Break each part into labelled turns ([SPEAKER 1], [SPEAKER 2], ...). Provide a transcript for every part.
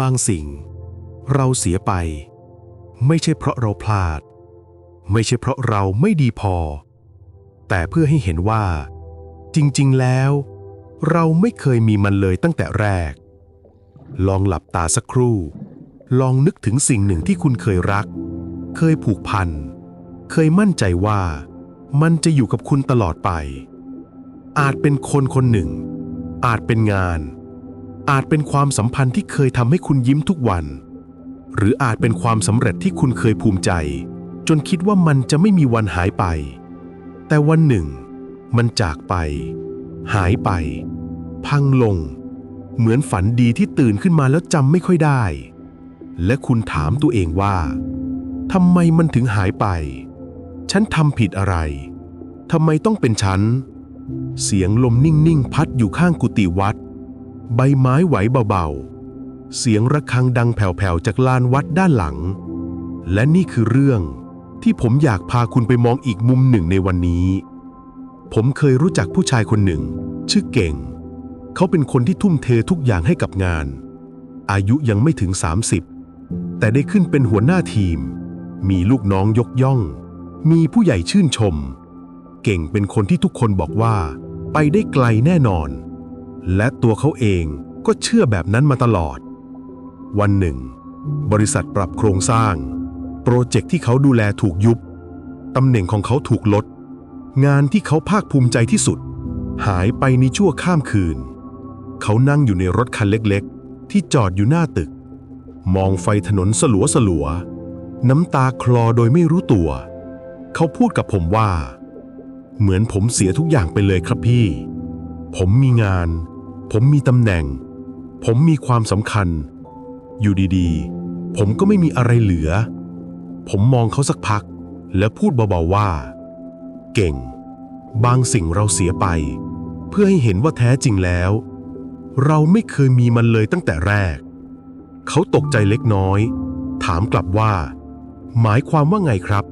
[SPEAKER 1] บางสิ่ง เราเสียไป ไม่ใช่เพราะเราพลาด ไม่ใช่เพราะเราไม่ดีพอ แต่เพื่อให้เห็นว่า จริง ๆ แล้ว เราไม่เคยมีมันเลยตั้งแต่แรก ลองหลับตาสักครู่ ลองนึกถึงสิ่งหนึ่งที่คุณเคยรัก เคยผูกพัน เคยมั่นใจว่ามันจะอยู่กับคุณตลอดไป อาจเป็นคนคนหนึ่ง อาจเป็นงาน อาจเป็นความสัมพันธ์ที่เคยทำให้คุณยิ้มทุกวัน หรืออาจเป็นความสำเร็จที่คุณเคยภูมิใจ จนคิดว่ามันจะไม่มีวันหายไป แต่วันหนึ่ง มันจากไป หายไป พังลง เหมือนฝันดีที่ตื่นขึ้นมาแล้วจำไม่ค่อยได้ และคุณถามตัวเองว่าทำไมมันถึงหายไป ฉันทำผิดอะไรทำไมต้องเป็นฉัน เสียงลมนิ่งๆ พัดอยู่ข้างกุฏิวัด ใบไม้ไหวเบาๆ เสียงระฆังดังแผ่วๆจากลานวัดด้านหลัง และนี่คือเรื่องที่ผมอยากพาคุณไปมองอีกมุมหนึ่งในวันนี้ ผมเคยรู้จักผู้ชายคนหนึ่ง ชื่อเก่ง เขาเป็นคนที่ทุ่มเททุกอย่างให้กับงาน อายุยังไม่ถึง 30 แต่ได้ขึ้นเป็นหัวหน้าทีม มีลูกน้องยกย่อง มีผู้ใหญ่ชื่นชม เก่งเป็นคนที่ทุกคนบอกว่า ไปได้ไกลแน่นอน และตัวเขาเองก็เชื่อแบบนั้นมาตลอด วันหนึ่ง บริษัทปรับโครงสร้าง โปรเจกต์ที่เขาดูแลถูกยุบตำแหน่งของเขาถูกลด งานที่เขาภาคภูมิใจที่สุด หายไปในชั่วข้ามคืน เขานั่งอยู่ในรถคันเล็กๆ ที่จอดอยู่หน้าตึก มองไฟถนนสลัวสลัวๆน้ำตาคลอโดยไม่รู้ตัว เขาพูดกับผมว่า เหมือนผมเสียทุกอย่างไปเลยครับพี่ ผมมีงาน ผมมีตำแหน่ง ผมมีความสำคัญ อยู่ดีๆ ผมก็ไม่มีอะไรเหลือ ผมมองเขาสักพัก แล้วพูดเบาๆว่า เก่ง บางสิ่งเราเสียไป เพื่อให้เห็นว่าแท้จริงแล้ว เราไม่เคยมีมันเลยตั้งแต่แรก เขาตกใจเล็กน้อย ถามกลับว่า หมายความว่าไงครับ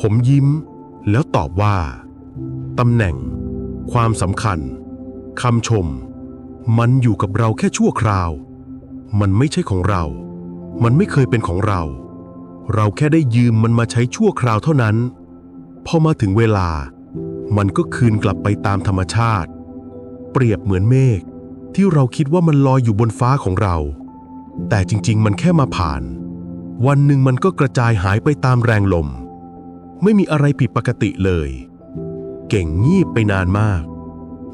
[SPEAKER 1] ผมยิ้มแล้วตอบว่าตำแหน่ง ความสำคัญ คำชม มันอยู่กับเราแค่ชั่วคราว มันไม่ใช่ของเรา มันไม่เคยเป็นของเรา เราแค่ได้ยืมมันมาใช้ชั่วคราวเท่านั้น พอมาถึงเวลา มันก็คืนกลับไปตามธรรมชาติ เปรียบเหมือนเมฆที่เราคิดว่ามันลอยอยู่บนฟ้าของเรา แต่จริงๆ มันแค่มาผ่าน วันหนึ่งมันก็กระจายหายไปตามแรงลม ไม่มีอะไรผิดปกติเลย เก่งงีบไปนานมาก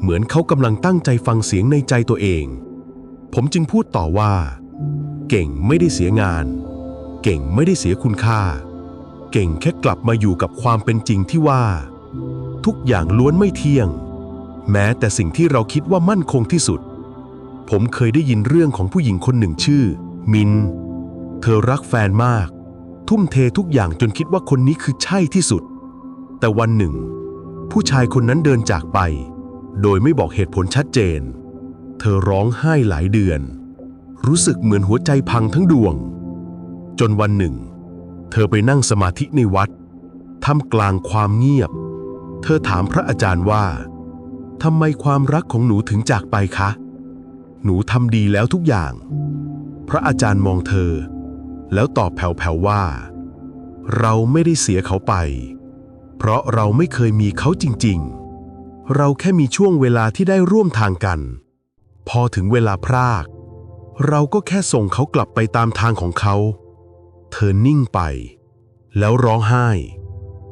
[SPEAKER 1] เหมือนเขากำลังตั้งใจฟังเสียงในใจตัวเอง ผมจึงพูดต่อว่า เก่งไม่ได้เสียงาน เก่งไม่ได้เสียคุณค่า เก่งแค่กลับมาอยู่กับความเป็นจริงที่ว่า ทุกอย่างล้วนไม่เที่ยง แม้แต่สิ่งที่เราคิดว่ามั่นคงที่สุด ผมเคยได้ยินเรื่องของผู้หญิงคนหนึ่งชื่อ มิน เธอรักแฟนมาก ทุ่มเททุกอย่างจนคิดว่าคนนี้คือใช่ที่สุด แต่วันหนึ่ง ผู้ชายคนนั้นเดินจากไป โดยไม่บอกเหตุผลชัดเจน เธอร้องไห้หลายเดือน รู้สึกเหมือนหัวใจพังทั้งดวง จนวันหนึ่ง เธอไปนั่งสมาธิในวัดท่ามกลางความเงียบ เธอถามพระอาจารย์ว่าทำไมความรักของหนูถึงจากไปคะ หนูทำดีแล้วทุกอย่าง พระอาจารย์มองเธอ แล้วตอบแผ่วๆว่า เราไม่ได้เสียเขาไป เพราะเราไม่เคยมีเขาจริง ๆ เราแค่มีช่วงเวลาที่ได้ร่วมทางกัน พอถึงเวลาพราก เราก็แค่ส่งเขากลับไปตามทางของเขา เธอนิ่งไป แล้วร้องไห้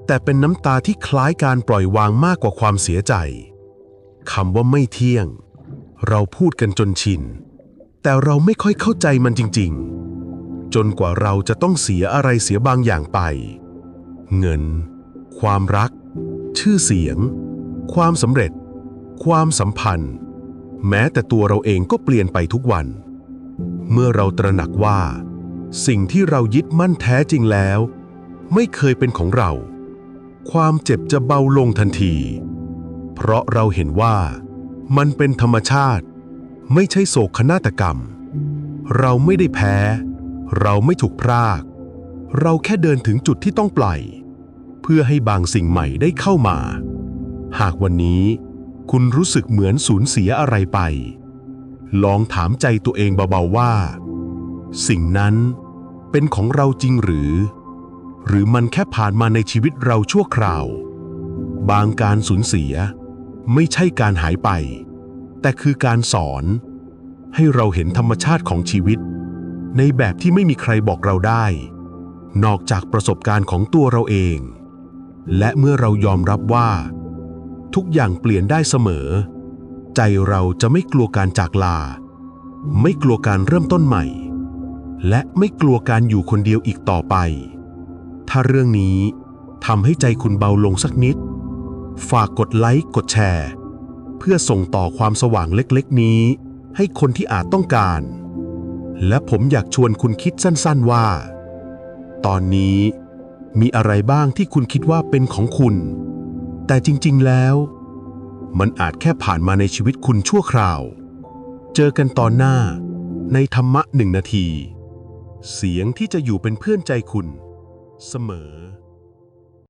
[SPEAKER 1] แต่เป็นน้ำตาที่คล้ายการปล่อยวางมากกว่าความเสียใจคำว่าไม่เที่ยง เราพูดกันจนชิน แต่เราไม่ค่อยเข้าใจมันจริง ๆ จนกว่าเราจะต้องเสียอะไรเสียบางอย่างไป เงิน ความรัก ชื่อเสียง ความสำเร็จ ความสัมพันธ์ แม้แต่ตัวเราเองก็เปลี่ยนไปทุกวัน เมื่อเราตระหนักว่า สิ่งที่เรายึดมั่นแท้จริงแล้ว ไม่เคยเป็นของเรา ความเจ็บจะเบาลงทันที เพราะเราเห็นว่า มันเป็นธรรมชาติ ไม่ใช่โศกนาฏกรรม เราไม่ได้แพ้ เราไม่ถูกพราก เราแค่เดินถึงจุดที่ต้องปล่อย เพื่อให้บางสิ่งใหม่ได้เข้ามา หากวันนี้คุณรู้สึกเหมือนสูญเสียอะไรไป ลองถามใจตัวเองเบาๆว่า สิ่งนั้นเป็นของเราจริงหรือ หรือมันแค่ผ่านมาในชีวิตเราชั่วคราว บางการสูญเสีย ไม่ใช่การหายไป แต่คือการสอน ให้เราเห็นธรรมชาติของชีวิต ในแบบที่ไม่มีใครบอกเราได้ นอกจากประสบการณ์ของตัวเราเอง และเมื่อเรายอมรับว่า ทุกอย่างเปลี่ยนได้เสมอ ใจเราจะไม่กลัวการจากลา ไม่กลัวการเริ่มต้นใหม่ และไม่กลัวการอยู่คนเดียวอีกต่อไป ถ้าเรื่องนี้ทำให้ใจคุณเบาลงสักนิด ฝากกดไลค์กดแชร์ เพื่อส่งต่อความสว่างเล็กๆ นี้ ให้คนที่อาจต้องการ และผมอยากชวนคุณคิดสั้นๆว่า ตอนนี้มีอะไรบ้างที่คุณคิดว่าเป็นของคุณ แต่จริง ๆ แล้ว มันอาจแค่ผ่านมาในชีวิตคุณชั่วคราว เจอกันตอนหน้า ในธรรมะหนึ่งนาที เสียงที่จะอยู่เป็นเพื่อนใจคุณ เสมอ